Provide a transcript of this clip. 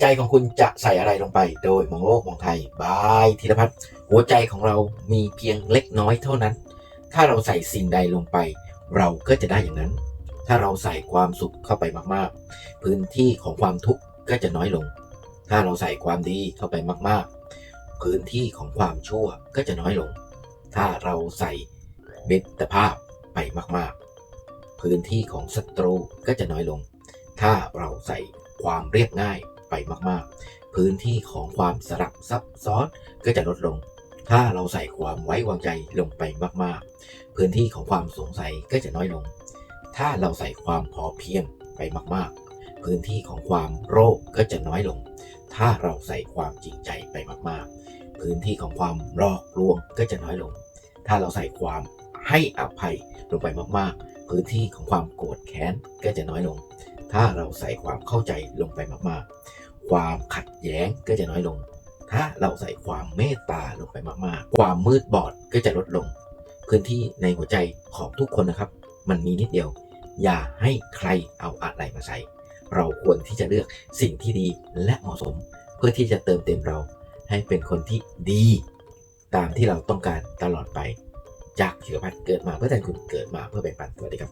ใจของคุณจะใส่อะไรลงไป โดยมองโลกมองไทยบายธีรพัฒน์หัวใจของเรามีเพียงเล็กน้อยเท่านั้น ถ้าเราใส่สิ่งใดลงไป เราก็จะได้อย่างนั้น ถ้าเราใส่ความสุขเข้าไปมากๆ พื้นที่ของความทุกข์ก็จะน้อยลง ถ้าเราใส่ความดีเข้าไปมากๆ พื้นที่ของความชั่วก็จะน้อยลง ถ้าเราใส่เบตภาพไปมากๆ พื้นที่ของศัตรูก็จะน้อยลง ถ้าเราใส่ความเรียบง่าย ไปมากๆ พื้นที่ของความสลับซับซ้อนก็จะลดลง ถ้าเราใส่ความไว้วางใจลงไปมากๆ พื้นที่ของความสงสัยก็จะน้อยลง ถ้าเราใส่ความพอเพียงไปมากๆ พื้นที่ของความโรคก็จะน้อยลง ถ้าเราใส่ความจริงใจไปมากๆ พื้นที่ของความหลอกลวงก็จะน้อยลง ถ้าเราใส่ความให้อภัยลงไปมากๆ พื้นที่ของความโกรธแค้นก็จะน้อยลง ถ้าเราใส่ความเข้าใจลงไปมากๆ ความขัดแย้งก็จะน้อยลง ถ้าเราใส่ความเมตตาลงไปมากๆ ความมืดบอดก็จะลดลง พื้นที่ในหัวใจของทุกคนนะครับ มันมีนิดเดียว อย่าให้ใครเอาอะไรมาใส่ เราควรที่จะเลือกสิ่งที่ดีและเหมาะสม เพื่อที่จะเติมเต็มเราให้เป็นคนที่ดี ตามที่เราต้องการตลอดไป จากเขียวพัฒน์เกิดมาเพื่อแทนคุณเกิดมาเพื่อแบ่งปันสวัสดีครับ